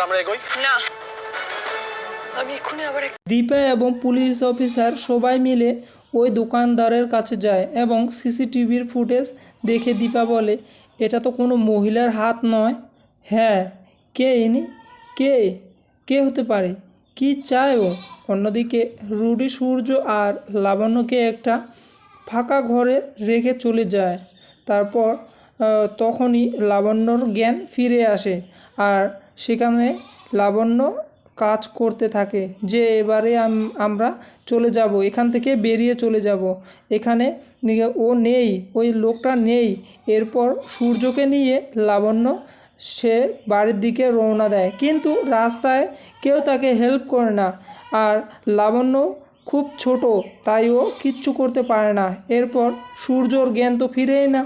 আমরা এগোই। না। আমি এক্ষুনি আবার দীপা এবং পুলিশ অফিসার সবাই মিলে ওই দোকানদারের কাছে যায় এবং সিসিটিভির ফুটেজ দেখে দীপা বলে এটা তো কোনো মহিলার হাত নয়। হ্যাঁ কে ইনি? কে? কে হতে পারে? কি চায় ও? অন্যদিকে রুডি সূর্য আর লাবণ্যকে একটা ফাঁকা ঘরে রেখে চলে যায়। তারপর তখনই লাবণ্যর জ্ঞান ফিরে আসে আর সেখানে লাবণ্য কাজ করতে থাকে যে এবারে আমরা চলে যাব, এখান থেকে বেরিয়ে চলে যাব। এখানে ও নেই, ওই লোকটা নেই। এরপর সূর্যকে নিয়ে লাবণ্য সে বাড়ির দিকে রওনা দেয়। কিন্তু রাস্তায় কেউ তাকে হেল্প করে না। আর লাবণ্য খুব ছোট, তাই ও কিচ্ছু করতে পারে না। এরপর সূর্যর জ্ঞান তো ফিরেই না।